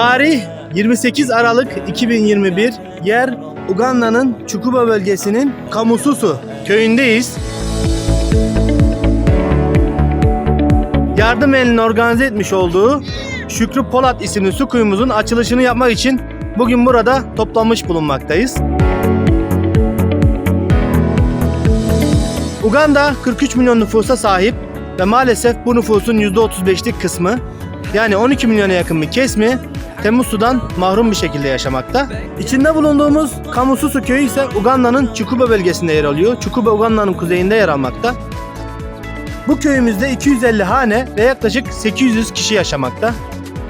Tarih 28 Aralık 2021. Yer Uganda'nın Çukuba bölgesinin Kamususu köyündeyiz. Yardım elinin organize etmiş olduğu Şükrü Polat isimli su kuyumuzun açılışını yapmak için bugün burada toplanmış bulunmaktayız. Uganda 43 milyon nüfusa sahip ve maalesef bu nüfusun %35'lik kısmı yani 12 milyona yakın bir kesimi temiz sudan mahrum bir şekilde yaşamakta. İçinde bulunduğumuz Kamususu köyü ise Uganda'nın Çukuba bölgesinde yer alıyor. Çukuba Uganda'nın kuzeyinde yer almakta. Bu köyümüzde 250 hane ve yaklaşık 800 kişi yaşamakta.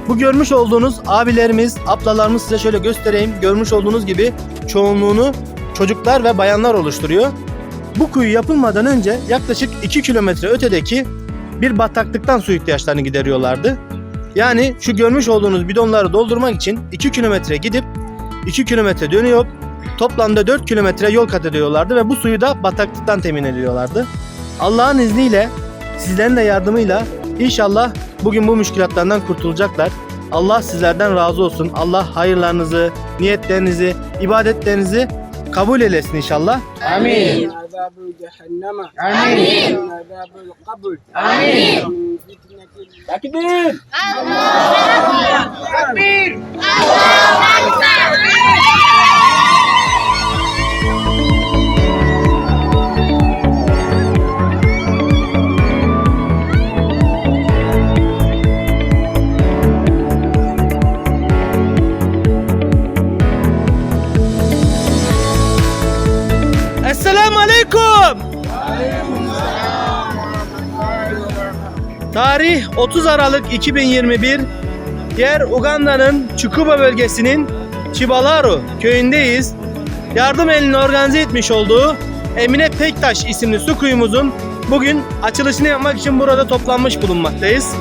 Bu görmüş olduğunuz abilerimiz, ablalarımız size şöyle göstereyim. Görmüş olduğunuz gibi çoğunluğunu çocuklar ve bayanlar oluşturuyor. Bu kuyu yapılmadan önce yaklaşık 2 kilometre ötedeki bir bataklıktan su ihtiyaçlarını gideriyorlardı. Yani şu görmüş olduğunuz bidonları doldurmak için 2 kilometre gidip 2 kilometre dönüyor. Toplamda 4 kilometre yol kat ediyorlardı ve bu suyu da bataklıktan temin ediyorlardı. Allah'ın izniyle sizlerin de yardımıyla inşallah bugün bu müşkilatlardan kurtulacaklar. Allah sizlerden razı olsun. Allah hayırlarınızı, niyetlerinizi, ibadetlerinizi kabul eylesin inşallah. Amin. Amin. Amin. Takbir. Allahu Ekber. Allahu Ekber. Selam aleyküm. Tarih 30 Aralık 2021. Yer Uganda'nın Çukuba bölgesinin Çibalaru köyündeyiz. Yardım elini organize etmiş olduğu Emine Pektaş isimli su kuyumuzun bugün açılışını yapmak için burada toplanmış bulunmaktayız.